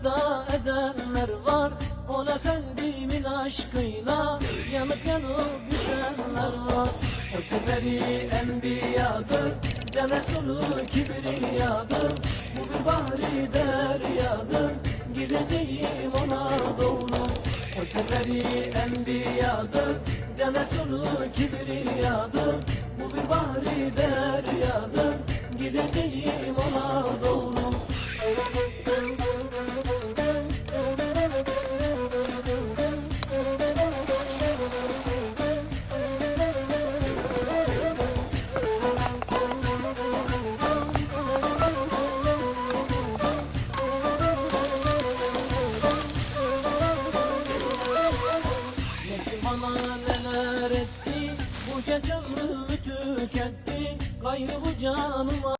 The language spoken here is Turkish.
feda edenler var. Ol efendimin aşkıyla yanıp yanıp yüzenler var. O seferi enbiyadır de Resulü kibriyadır. Bu bir bahri deryadır gideceğim ona doğru. O seferi enbiyadır de Resulü kibriyadır. Bu bir bahri deryadır gideceğim ona bana neler etti? Bu gece ömrümü tüketti. Gayrı bu canıma